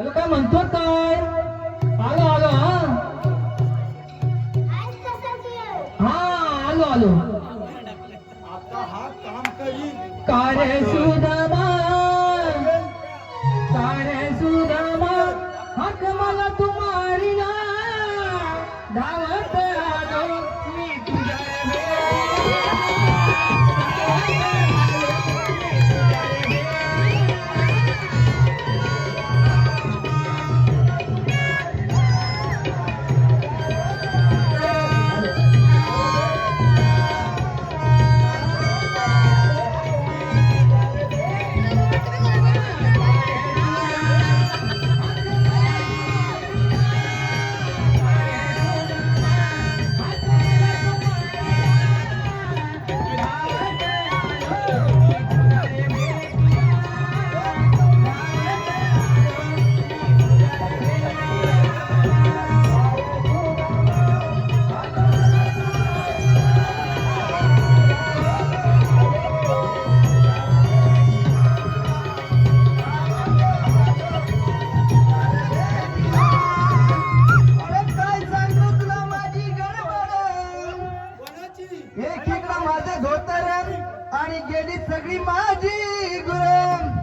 Hello काय म्हणतो काय? आलो आलो हा? हा आलो आलो. आता हा काम करीन कारे सुदामा. कारे सुदामा. हक मला तुम्हारी ना. धावत एक इकडं माझं धोतर आणि गेली सगळी माझी गुरम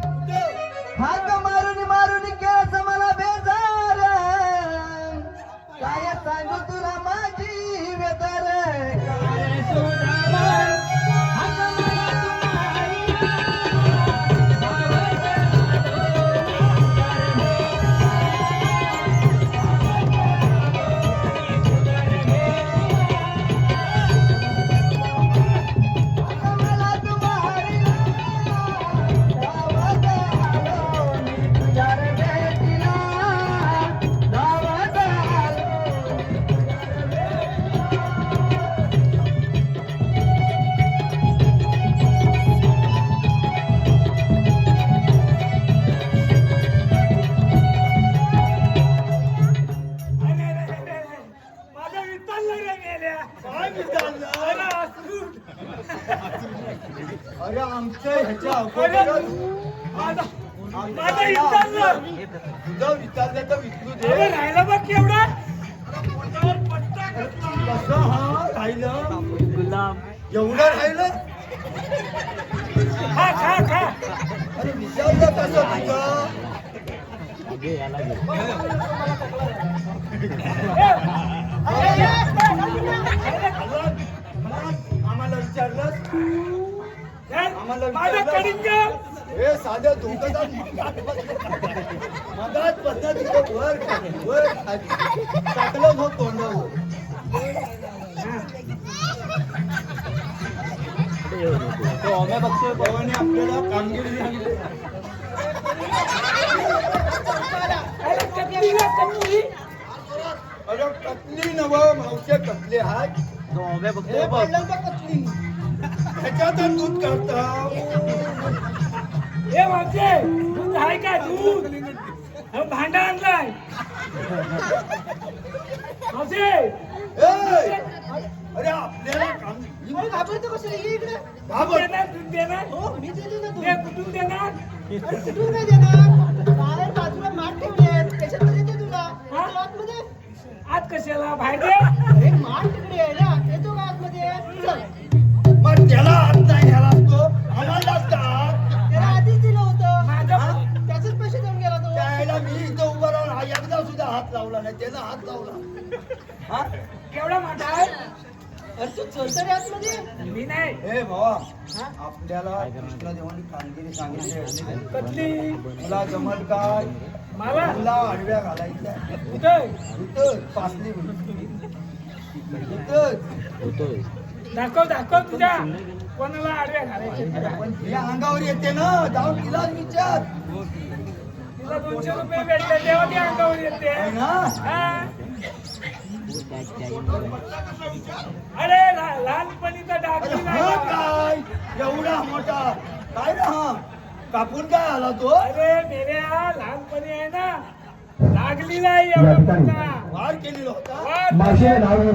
अरे आमच्या ह्याच्या अगोदरच माझा विचारलं तुझं विचारलं तर विचारू अरे दे राहिला बघ केवढा पोटावर पट्टा घातला. कसं हा राहिलं एवढं राहिलं खा खा खा अरे विचारलं कसं तुझं आम्हाला विचारलं आम्हाला माझा? कडिंग हे साध्या धोकादार मधात पद्धतीचं वर वर खाली. टाकलं हो तोंडावर. पवाने आपल्याला कामगिरी अरे अरे कतली नव मावशे कतले हात. हे कतली ह्याच्यातच दूध काढता ए मावशे दूध आहे का दूध? भांडा आणलाय! अरे आपल्याला काम घाबरतो कसं इकडे. घाबर. देणार दूध देणार? हो मी देते ना ते कुठून देणार? अरे कुठून नाही देणार? बाहेर बाजूला माठ ठेवली आहे त्याच्यामध्ये देते तुला? हा? तो आतमध्ये. आज कशाला? बाहेर दे. अरे माठ तिकडे आहे ना त्यानं हात लावला. हा? केवढा मोठा आहे? अरे तू चलतो रे आतमध्ये मी नाही. हे भावा आपल्याला कृष्णदेवानी कामगिरी सांगितली. कटली तुला जमल काय? मला तुला आडव्या घालायच्या. कुठे पासली दाखव दाखव तुझ्या. कोणाला आडव्या घालायचे पण तिला अंगावर येते ना. जाऊन तिलाच विचार. तुला दोनशे रुपये भेटले तेव्हा ती अंगावर येते. आहे ना? हा? अरे लहानपणीचा डाकली हा नाही काय? एवढा मोठा. काय रे हा? कापून काय आला तो? अरे मेल्या लहानपणी आहे ना. लागली नाही एवढा मोठा. वार केलेला होता. वाद माझे नाव आहे